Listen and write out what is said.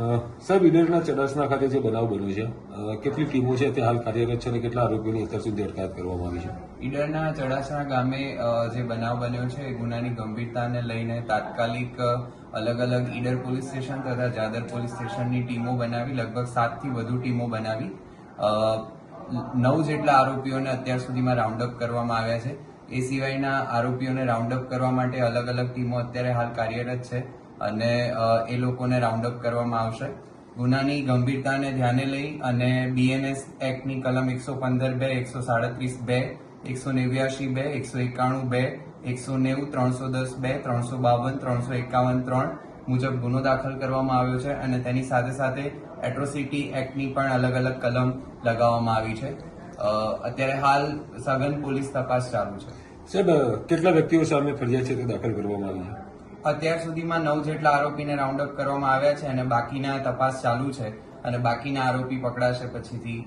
સાહેબ, ઈડરના ચડાસના ખાતે જે બનાવ બન્યો છે કેટલી ટીમો છે તે હાલ કાર્યરત છે અને કેટલા આરોપીઓની અત્યાર સુધી અટકાયત કરવામાં આવી છે? ઈડરના ચડાસણા ગામે જે બનાવ બન્યો છે, એ ગુનાની ગંભીરતાને લઈને તાત્કાલિક અલગ અલગ ઈડર પોલીસ સ્ટેશન તથા જાદર પોલીસ સ્ટેશનની ટીમો બનાવી, લગભગ સાતથી વધુ ટીમો બનાવી. નવ જેટલા આરોપીઓને અત્યાર સુધીમાં રાઉન્ડ અપ કરવામાં આવ્યા છે. એ સિવાયના આરોપીઓને રાઉન્ડ અપ કરવા માટે અલગ અલગ ટીમો અત્યારે હાલ કાર્યરત છે. અને એ લોકોને રાઉન્ડ અપ કરવામાં આવશે. ગુનાની ગંભીરતાને ધ્યાને લઈ અને બીએનએસ એક્ટની કલમ એકસો પંદર બે, એકસો સાડત્રીસ બે, એકસો નેવ્યાશી બે, એકસો એકાણું બે, એકસો નેવું, ત્રણસો દસ બે, ત્રણસો બાવન, ત્રણસો એકાવન ત્રણ મુજબ ગુનો દાખલ કરવામાં આવ્યો છે અને તેની સાથે સાથે એટ્રોસિટી એક્ટની પણ અલગ અલગ કલમ લગાવવામાં આવી છે. અત્યારે હાલ સઘન પોલીસ તપાસ ચાલુ છે. સાહેબ કેટલા વ્યક્તિઓ સામે ફરિયાદ છે તે દાખલ કરવામાં આવી છે? અત્યાર સુધીમાં નવ જેટલા આરોપીને રાઉન્ડ અપ કરવામાં આવ્યા છે અને બાકીના તપાસ ચાલુ છે અને બાકીના આરોપી પકડાશે પછીથી